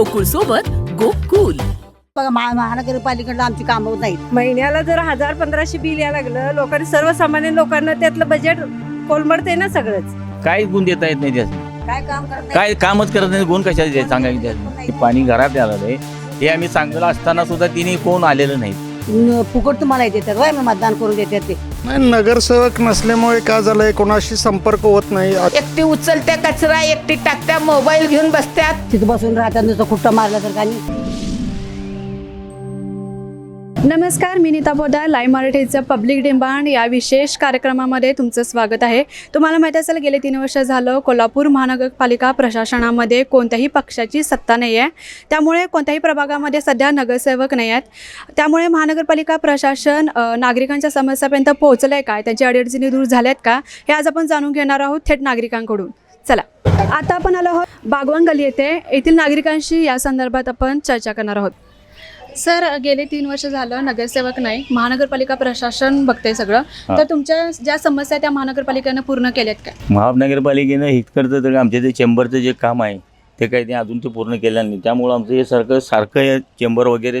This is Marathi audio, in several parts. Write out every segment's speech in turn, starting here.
गोकुळ सोबत गोकुल. बघा महा- महानगरपालिकेकडलं आमची कामं होत नाहीत. महिन्याला जर हजार पंधराशे बिल यायला लागलं लोकांनी सर्वसामान्य लोकांना त्यातलं बजेट कोलमडते ना सगळंच. काय गुण देता येत नाही त्याचं काय काम करत नाही. काय कामच करत नाही गुण कशाचे द्यायचे सांगा पाणी घरात आलं नाही हे आम्ही सांगलं असताना सुद्धा तिने कोण आलेलं नाही न- फुकट तुम्हाला देतात वय मी मतदान करून देतात ते. नाही नगरसेवक नसल्यामुळे काय झालंय? कोणाशी संपर्क होत नाही. एकटी उचलत्या कचरा एकटी टाकत्या मोबाईल घेऊन बसत्यात. तिथं बसून राहतात नुसतं खुट्टा मारल्यासारखं आणि नमस्कार मी नीता पोदार लाईव्ह मराठीचं पब्लिक डिमांड या विशेष कार्यक्रमामध्ये तुमचं स्वागत आहे. तुम्हाला माहीत असेल गेले तीन वर्ष झालं कोल्हापूर महानगरपालिका प्रशासनामध्ये कोणत्याही पक्षाची सत्ता नाही आहे. त्यामुळे कोणत्याही प्रभागामध्ये सध्या नगरसेवक नाही आहेत. त्यामुळे महानगरपालिका प्रशासन नागरिकांच्या समस्यापर्यंत पोहोचलं आहे काय? त्यांची अडचणी दूर झाल्या आहेत का? हे आज आपण जाणून घेणार आहोत थेट नागरिकांकडून. चला. आता आपण आलो आहोत बागवान गली येथे. येथील नागरिकांशी या संदर्भात आपण चर्चा करणार आहोत. सर गेले तीन वर्ष झालं नगरसेवक नाही महानगरपालिका प्रशासन बघते सगळं. तर तुमच्या ज्या समस्या त्या महानगरपालिकेनं पूर्ण केल्यात काय महानगरपालिकेनं हितकरचं तर आमच्या ते चेंबरचं जे काम आहे ते काही ते अजून ते पूर्ण केलं नाही. त्यामुळं आमचं हे सारखं सारखं हे चेंबर वगैरे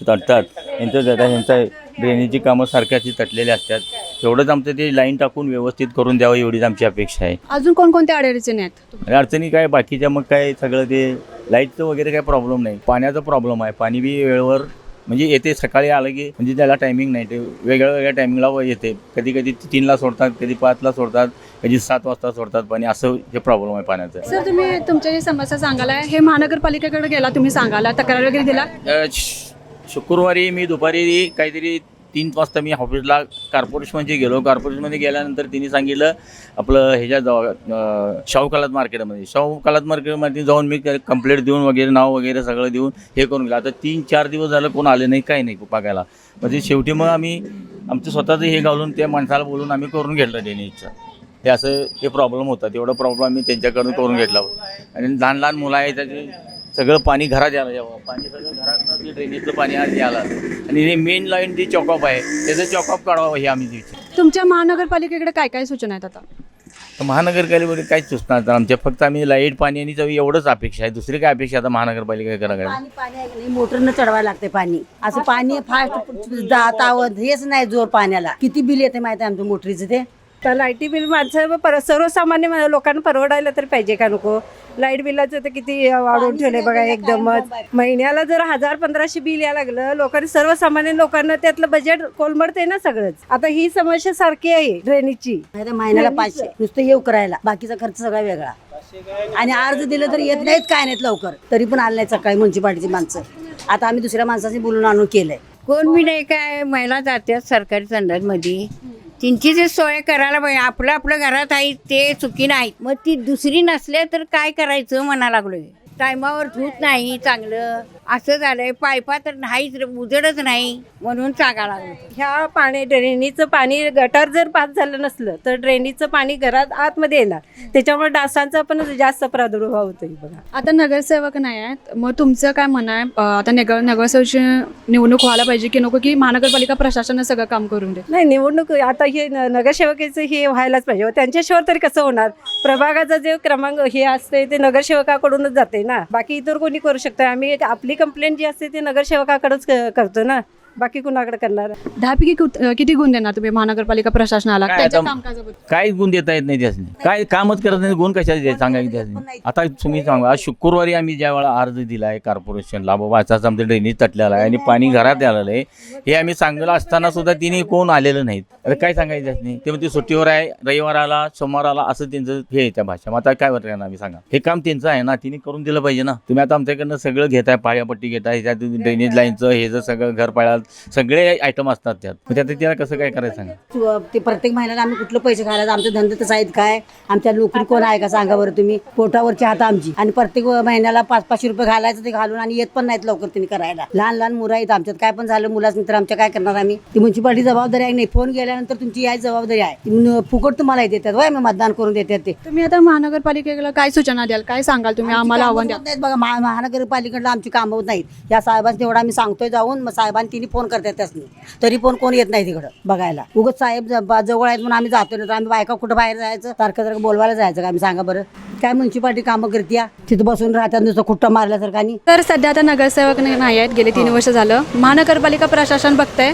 तटतात. यांचं दादा यांचा ड्रेनेजची कामं सारख्याची तटलेली असतात. तेवढंच आमचं ते लाईन टाकून व्यवस्थित करून द्यावं एवढीच आमची अपेक्षा आहे. अजून कोणकोणत्या अडचणी आहेत? अडचणी काय बाकीच्या मग काय सगळं ते लाईटचं वगैरे काय प्रॉब्लेम नाही. पाण्याचा प्रॉब्लेम आहे. पाणी बी वेळेवर म्हणजे येते सकाळी आलं की म्हणजे त्याला टायमिंग नाही. ते वेगळ्या वेगळ्या टायमिंगला येते. कधी कधी तीनला सोडतात कधी पाचला सोडतात कधी सात वाजता सोडतात. पाणी असं हे प्रॉब्लेम आहे पाण्याचं. सर तुम्ही तुमच्या जी समस्या सांगायला हे महानगरपालिकेकडे गेला तुम्ही सांगायला तक्रार वगैरे दिला? अ, श- शुक्रवारी मी दुपारी काहीतरी तीन वाजता मी ऑफिसला कार्पोरेशनमध्ये गेलो. कार्पोरेशनमध्ये गेल्यानंतर तिने सांगितलं आपलं ह्याच्या जवळ शाहू कलात मार्केटमध्ये शाहू कलात मार्केटमध्ये जाऊन मी कंप्लेंट देऊन वगैरे नाव वगैरे सगळं देऊन हे करून गेलं आता तीन चार दिवस झालं कोण आले नाही काही नाही बघायला. म्हणजे शेवटी मग आम्ही आमचं स्वतःचं हे घालून त्या माणसाला बोलून आम्ही करून घेतलं डेनिजचं हे असं हे प्रॉब्लेम होता. तेवढा प्रॉब्लेम आम्ही त्यांच्याकडून करून घेतला. आणि लहान लहान मुलं आहेत त्याचे सगळं पाणी घरात यायला जेव्हा पाणी सगळं घरात ते ड्रेनेजचं पाणी आज यायला आणि हे मेन लाईन जी चॉकअप आहे त्याचं चॉकअप काढावं हे आम्ही तुमच्या महानगरपालिकेकडे काय काय सूचना आहेत आता? महानगरपालिकेमध्ये काहीच सुचणार तर आमच्या फक्त आम्ही लाइट पाणी आणि चवी एवढंच अपेक्षा आहे. दुसरी काय अपेक्षा आता महानगरपालिका करायला? पाणी पाणी आहे. की नाही मोटरनं चढवायला लागते पाणी. असं पाणी फास्ट जातावत हेच नाही जोर पाण्याला. किती बिल येते माहिती आहे आमच्या मोटरीचं ते? तर लाईटी बिल माणसं पर सर्वसामान्य मा- लोकांना परवडायला तर पाहिजे का नको? लाइट बिलाचं तर किती वाढवून ठेवले बघा एकदमच. महिन्याला जर हजार पंधराशे बिल यायला लागलं लोकांनी सर्वसामान्य लोकांना त्यातलं बजेट कोलमडते ना सगळंच. आता ही समस्या सारखी आहे ड्रेनेजची महिन्याला पाचशे. नुसतं येऊ करायला बाकीचा खर्च सगळा वेगळा. आणि अर्ज दिलं तर येत नाहीत काय नाहीत लवकर. तरी पण आले नाही सकाळी म्युन्सिपाल्टीची माणसं. आता आम्ही दुसऱ्या माणसाची बोलून आणून केलंय. कोण बी नाही काय महिला जात्यात सरकारी संडासमध्ये त्यांची जे सोय करायला पाहिजे आपलं आपलं घरात आहे ते चुकी नाही मग ती दुसरी नसल्या तर काय करायचं म्हणा लागलोय. टायमावर धूत नाही चांगलं. असं झालंय पायपा तर नाहीच उजडच नाही म्हणून चागा लागलो. ह्या पाणी ड्रेनेजचं पाणी गटार जर पास झालं नसलं तर ड्रेनेजचं पाणी घरात आतमध्ये येणार. त्याच्यामुळे डासांचा पण जास्त प्रादुर्भाव होतोय बघा. आता नगरसेवक नाही आहेत. मग तुमचं काय म्हणणं आहे? आता नगर नगरसेवकची निवडणूक व्हायला पाहिजे की नको की महानगरपालिका प्रशासनानं सगळं काम करून दे? नाही निवडणूक आता हे न- नगरसेवकाचं हे व्हायलाच पाहिजे. त्यांच्याशिवाय तरी कसं होणार? प्रभागाचा जे क्रमांक हे असते ते नगरसेवकाकडूनच जाते ना. बाकी इतर कोणी करू शकतं आम्ही एक आपली कंप्लेंट जी असते ती नगरसेवकाकडेच क- करतो ना. बाकी कुणाकडे करणार? दहापैकी कुत- किती गुण देणार तुम्ही महानगरपालिका प्रशासनाला? काय त्यांच्या आता- कामकाजाबद्दल काय गुण देता येत नाही त्यासनी. काय कामच करत नाही गुण कशाचे द्यायचे त्यासनी. आता तुम्ही सांगा आज शुक्रवारी आम्ही ज्या वेळा अर्ज दिला आहे कॉर्पोरेशनला बाबा असाच आमचं ड्रेनेज तटलेला आहे आणि पाणी घरात आलेलं आहे. हे आम्ही सांगलं असताना सुद्धा तिने कोण आलेलं नाहीत. अरे काय सांगायचं त्यासनी? ते म्हणते सुट्टीवर आहे रविवार आला सोमवार आला असं त्यांचं हे आहे त्या भाषा मग आता काय वाटतं आम्ही सांगा. हे काम त्यांचं आहे ना तिने करून दिलं पाहिजे ना. तुम्ही आता आमच्याकडनं सगळं घेताय पायापट्टी घेताय ड्रेनेज लाईनचं हे जर सगळं घर पाळ्यात सगळे आयटम असतात त्यात. मग त्यात तिला कसं काय करायचं सांगा? तू- प्रत्येक महिन्याला आम्ही कुठलं पैसे घालायचं? आमचे धंदे तसं आहेत काय? आमच्या नोकरी कोण आहे का सांगा बरं तुम्ही? पोटावरची हात आमची. आणि प्रत्येक महिन्याला पाच पाचशे रुपये घालायचं ते घालून आणि येत पण नाहीत लवकर तुम्ही करायला. लहान लहान मुलं आहेत आमच्यात. काय पण झालं मुलाच तर आमच्या काय करणार आम्ही? ती म्युन्सिपालिटी जबाबदारी आहे नाही? फोन गेल्यानंतर तुमची याय जबाबदारी आहे. न- फुकट तुम्हाला देतात. वय मी मतदान करून देतात ते. तुम्ही आता महानगरपालिकेला काय सूचना द्याल? काय सांगाल तुम्ही? आम्हाला आव्हान द्याल नाहीत बघा. महा- महानगरपालिकेकडलं आमची कामं होत नाहीत. या साहेबांनी तेवढं आम्ही सांगतोय जाऊन. मग साहेबांनी तिने फोन करतात त्यासनी. तरी पण कोण येत नाही तिकडं बघायला. उगत साहेब जवळ आहेत म्हणून आम्ही जातो नाही तर आम्ही बायका कुठं बाहेर जायचं? सारखं सारखं बोलवायला जायचं का? आम्ही सांगा बरं. काय म्युन्सिपाल्टी कामं करत्या? तिथं बसून राहतात नुसतं खुट्टा मारल्यासारखं आणि तर सध्या आता नगरसेवक नाही आहेत. गेले तीन वर्ष झालं. महानगरपालिका प्रशासन बघतंय.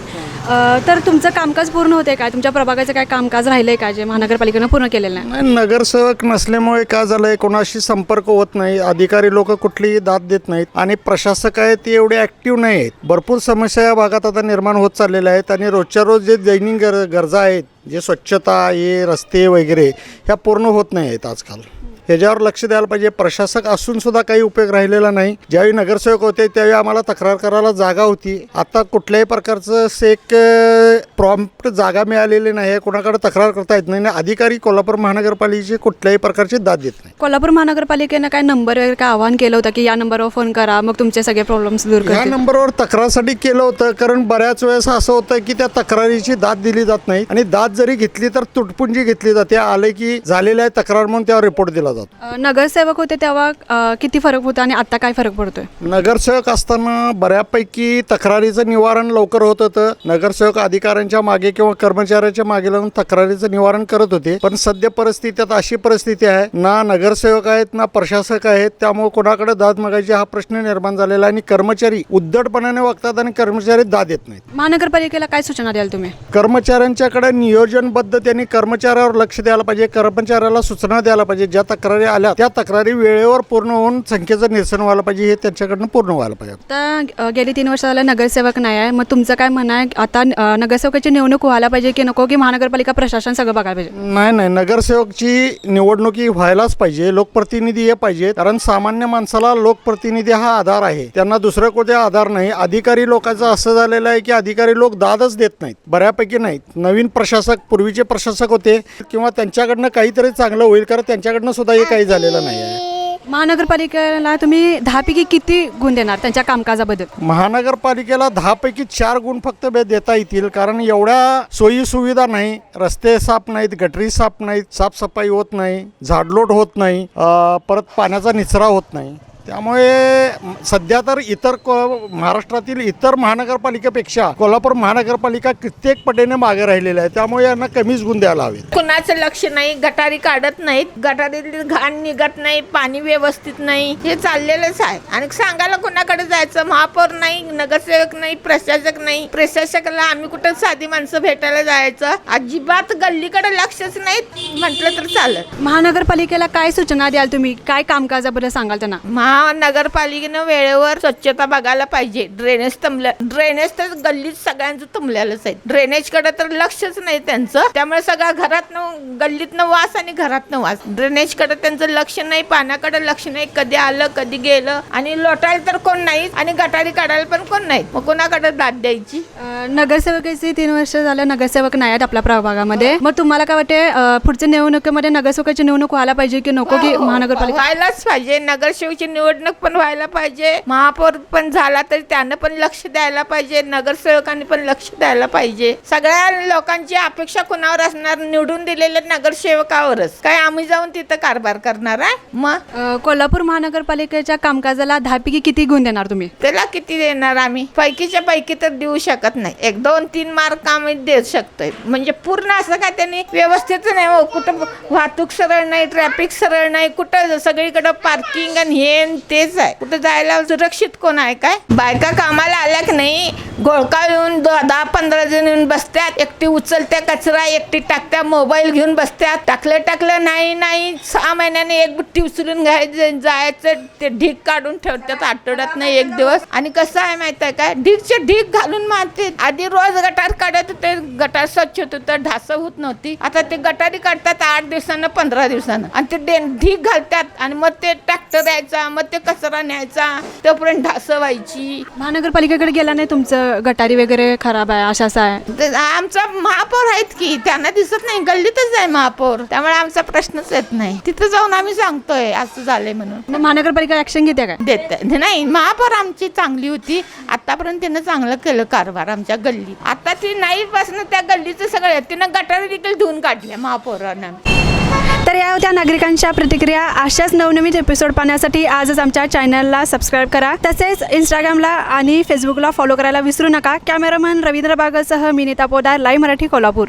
तर तुमचं कामकाज पूर्ण होते काय तुमच्या प्रभागाचं काय कामकाज राहिलंय का? जे महानगरपालिकेनं पूर्ण केलेलं नाही? नाही नगरसेवक नसल्यामुळे काय झालंय? कोणाशी संपर्क होत नाही. अधिकारी लोक कुठलीही दाद देत नाहीत. आणि प्रशासक आहेत ते एवढे ॲक्टिव्ह नाही आहेत भरपूर समस्या या भागात आता निर्माण होत चाललेल्या आहेत आणि रोजच्या रोज जे दैनिक गर गरजा आहेत जे स्वच्छता हे रस्ते वगैरे ह्या पूर्ण होत नाही आहेत आजकाल. ह्याच्यावर लक्ष द्यायला पाहिजे. प्रशासक असून सुद्धा काही उपयोग राहिलेला नाही. ज्यावेळी नगरसेवक होते त्यावेळी आम्हाला तक्रार करायला जागा होती. आता कुठल्याही प्रकारचं से एक प्रॉम्प्ट जागा मिळालेली नाही कोणाकडे तक्रार करता येत नाही. आणि अधिकारी कोल्हापूर महानगरपालिकेची कुठल्याही प्रकारची दाद देत नाही. कोल्हापूर महानगरपालिकेनं काय नंबर वगैरे काय आवाहन केलं होतं की या नंबरवर फोन करा मग तुमचे सगळे प्रॉब्लेम्स दूर करतील? नंबरवर तक्रारसाठी केलं होतं कारण बऱ्याच वेळेस असं होतं की त्या तक्रारीची दाद दिली जात नाही. आणि दाद जरी घेतली तर तुटपुंजी घेतली जाते. आले की झालेल्या तक्रार म्हणून त्यावर रिपोर्ट दिला जातो. अ, नगरसेवक होते तेव्हा अ, किती फरक होता आणि आता काय फरक पडतोय? नगरसेवक असताना बऱ्यापैकी तक्रारीचं निवारण लवकर होत होतं. नगरसेवक अधिकाऱ्यांच्या मागे किंवा कर्मचाऱ्याच्या मागे लागून तक्रारीचं निवारण करत होते. पण सध्या परिस्थितीत अशी परिस्थिती आहे ना नगरसेवक आहेत ना प्रशासक आहेत त्यामुळे कोणाकडे दाद मागायची हा प्रश्न निर्माण झालेला आहे आणि कर्मचारी उद्धटपणाने वागतात आणि कर्मचारी दाद देत नाहीत. महानगरपालिकेला काय सूचना द्याल तुम्ही? कर्मचाऱ्यांच्याकडे नियोजनबद्ध त्यांनी कर्मचाऱ्यावर लक्ष द्यायला पाहिजे कर्मचाऱ्याला सूचना द्यायला पाहिजे. ज्या तक्रारी आल्या त्या तक्रारी वेळेवर पूर्ण होऊन संख्येचं निरसन व्हायला पाहिजे हे त्यांच्याकडनं पूर्ण व्हायला पाहिजे. आता अ, गेली तीन वर्ष झालं नगरसेवक नाही आहे मग तुमचं काय म्हणणं आहे? आता अ, नगरसेवकाची निवडणूक व्हायला पाहिजे की नको की महानगरपालिका प्रशासन सगळं बघायला पाहिजे? नाही नाही नगरसेवकची निवडणुकी व्हायलाच पाहिजे लोकप्रतिनिधी हे पाहिजे कारण सामान्य माणसाला लोकप्रतिनिधी हा आधार आहे. त्यांना दुसरं कोणते आधार नाही. अधिकारी लोकांचं असं झालेलं आहे की अधिकारी लोक दादच देत नाहीत बऱ्यापैकी नाहीत. नवीन प्रशासक पूर्वीचे प्रशासक होते किंवा त्यांच्याकडनं काहीतरी चांगलं होईल कारण त्यांच्याकडनं सुद्धा हे काही झालेलं नाही आहे. महानगरपालिकेला तुम्ही दहापैकी किती गुण देणार त्यांच्या कामकाजाबद्दल? महानगरपालिकेला दहापैकी चार गुण फक्त बे- देता येतील कारण एवढ्या सोयी सुविधा नाही. रस्ते साफ नाहीत गटरी साफ नाहीत साफसफाई होत नाही झाडलोट होत नाही अ, परत पाण्याचा निचरा होत नाही. त्यामुळे सध्या तर इतर को महाराष्ट्रातील इतर महानगरपालिकेपेक्षा कोल्हापूर महानगरपालिका कित्येक पटीने मागे राहिलेली आहे त्यामुळे यांना कमीच गुण द्यायला हवेत. कुणाचं लक्ष नाही गटारी काढत नाहीत. गटारीतली घाण निघत नाही पाणी व्यवस्थित नाही. हे चाललेलंच आहे. आणि सांगायला कोणाकडे जायचं? महापौर नाही नगरसेवक नाही प्रशासक नाही. प्रशासकाला आम्ही कुठं साधी माणसं भेटायला जायचं? अजिबात गल्लीकडे लक्षच नाही म्हटलं तर चालत महानगरपालिकेला काय सूचना द्याल तुम्ही? काय कामकाजाबद्दल सांगाल त्यांना? महानगरपालिकेनं वेळेवर स्वच्छता बघायला पाहिजे. ड्रेनेज तुंबल्या ड्रेनेज तर गल्लीत सगळ्यांचं तुंबलेलंच आहे. ड्रेनेजकडे तर लक्षच नाही त्यांचं. त्यामुळे सगळं घरातनं गल्लीतनं वास आणि घरातनं वास. ड्रेनेजकडे त्यांचं लक्ष नाही पाण्याकडे लक्ष नाही. कधी आलं कधी गेलं. आणि लोटायला तर कोण नाही आणि गटारी काढायला पण कोण नाही मग कोणाकडे दाद द्यायची? नगरसेवकाचे तीन वर्ष झालं नगरसेवक नाही आहेत आपल्या प्रभागामध्ये. मग तुम्हाला काय वाटते पुढच्या निवडणुकीमध्ये नगरसेवकाची निवडणूक व्हायला पाहिजे की नको की महानगरपालिका? व्हायलाच पाहिजे. नगरसेवकची निवडणूक पण व्हायला पाहिजे. महापौर पण झाला तरी त्यानं पण लक्ष द्यायला पाहिजे. नगरसेवकांनी पण लक्ष द्यायला पाहिजे. सगळ्या लोकांची अपेक्षा कुणावर असणार? निवडून दिलेल्या नगरसेवकावरच. काय आम्ही जाऊन तिथं कारभार करणार आहे मग? अ, कोल्हापूर महानगरपालिकेच्या कामकाजाला दहापैकी किती गुण देणार तुम्ही? त्याला किती देणार आम्ही? पैकीच्या पैकी तर देऊ शकत नाही. एक दोन तीन मार्क आम्ही देऊ शकतोय. म्हणजे पूर्ण असं काय त्यांनी व्यवस्थित नाही हो. कुठं वाहतूक सरळ नाही ट्रॅफिक सरळ नाही कुठं सगळीकडं पार्किंग आणि हे कारण तेच आहे. कुठं जायला सुरक्षित कोण आहे काय? बायका कामाला आल्या की नाही गोळका येऊन द- दहा पंधरा जण येऊन बसत्यात. एकटी उचलत्या कचरा एकटी टाकत्या मोबाईल घेऊन बसत्यात. टाकलं टाकलं नाही नाही. सहा महिन्याने एक बुट्टी उचलून घ्यायचं जायचं. ते ढीक काढून ठेवतात आठवड्यात नाही एक दिवस. आणि कसं आहे माहीत आहे काय? ढीकचे ढीक घालून मारते. आधी रोज गटार काढत होते. गटार स्वच्छ होत होतं ढासं होत नव्हती. आता ते गटारी काढतात आठ दिवसानं पंधरा दिवसानं. आणि ते ढीक घालतात आणि मग ते ट्रॅक्टर यायचा मग ते कचरा न्यायचा तोपर्यंत ढासं व्हायची महानगरपालिकेकडे गेला नाही तुमचं? गटारी वगैरे खराब आहे अशा असं आहे? आमचा महापौर आहेत की त्यांना दिसत नाही गल्लीतच आहे महापौर. त्यामुळे आमचा प्रश्नच येत नाही. तिथं जाऊन आम्ही सांगतोय असं झालंय म्हणून. मग महानगरपालिका ऍक्शन घेते काय? देत. नाही महापौर आमची चांगली होती. आतापर्यंत तिनं चांगलं केलं कारभार आमच्या गल्ली आता ती नाही पासून त्या गल्लीचं सगळं तिनं गटारी देखील धुवून काढल्या महापौरानं. तर या होत्या नागरिकांच्या प्रतिक्रिया. अशाच नवनवीन एपिसोड पाहण्यासाठी आजच आमच्या चॅनलला सबस्क्राईब करा. तसेच इंस्टाग्रामला आणि फेसबुकला फॉलो करायला विसरू नका. कॅमेरामन रवींद्र बागलसह मी नीता पोदार लाईव्ह मराठी कोल्हापूर.